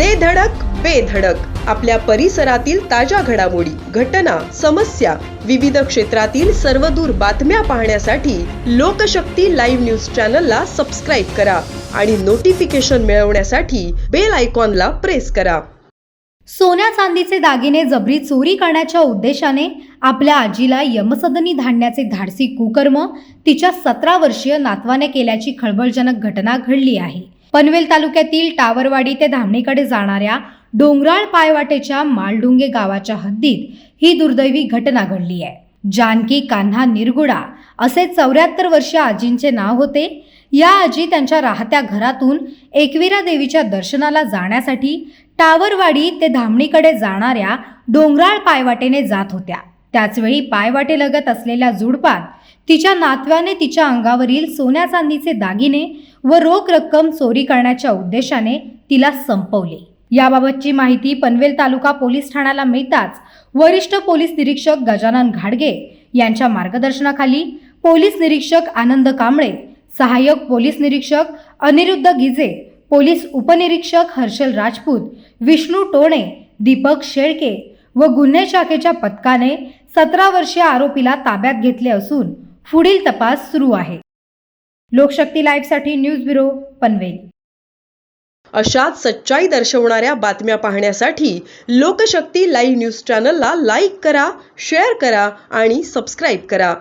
दे धडक बेधडक आपल्या परिसरातील ताज्या घडामोडी घटना समस्या विविध क्षेत्रातील सर्वदूर बातम्या पाहण्यासाठी लोकशक्ती लाईव्ह न्यूज चॅनलला सबस्क्राईब करा आणि नोटिफिकेशन मिळवण्यासाठी बेल आयकॉनला प्रेस करा. सोन्या चांदीचे दागिने जबरी चोरी करण्याच्या उद्देशाने आपल्या आजीला यमसदनी धाडण्याचे धाडसी कुकर्म तिच्या सतरा वर्षीय नातवाने केल्याची खळबळजनक घटना घडली आहे. पनवेल तालुक्यातील टावरवाडी ते धामणीकडे जाणाऱ्या डोंगराळ पायवाटेच्या मालडुंगे गावाच्या हद्दीत ही दुर्दैवी घटना घडली आहे. जानकी कान्हा निरगुडा असे चौऱ्याहत्तर वर्षीय आजींचे नाव होते. या आजी त्यांच्या राहत्या घरातून एकविरा देवीच्या दर्शनाला जाण्यासाठी टावरवाडी ते धामणीकडे जाणाऱ्या डोंगराळ पायवाटेने जात होत्या. त्याचवेळी पायवाटेलगत असलेल्या जुडपात तिच्या नातव्याने तिच्या अंगावरील सोन्या चांदीचे दागिने व रोख रक्कम चोरी करण्याच्या उद्देशाने तिला संपवले. याबाबतची माहिती पनवेल तालुका पोलीस ठाण्याला मिळताच वरिष्ठ पोलीस निरीक्षक गजानन घाडगे यांच्या मार्गदर्शनाखाली पोलीस निरीक्षक आनंद कांबळे सहाय्यक पोलीस निरीक्षक अनिरुद्ध गिजे पोलीस उपनिरीक्षक हर्षल राजपूत विष्णू टोणे दीपक शेळके व गुन्हे शाखेच्या पथकाने सतरा वर्षीय आरोपीला ताब्यात घेतले असून पुढील तपास सुरू आहे. लोकशक्ती लाईव्हसाठी न्यूज ब्युरो पनवेल. अशाच सच्चाई दर्शवणाऱ्या बातम्या पाहण्यासाठी लोकशक्ती लाईव्ह न्यूज चॅनलला लाईक करा शेअर करा आणि सबस्क्राईब करा.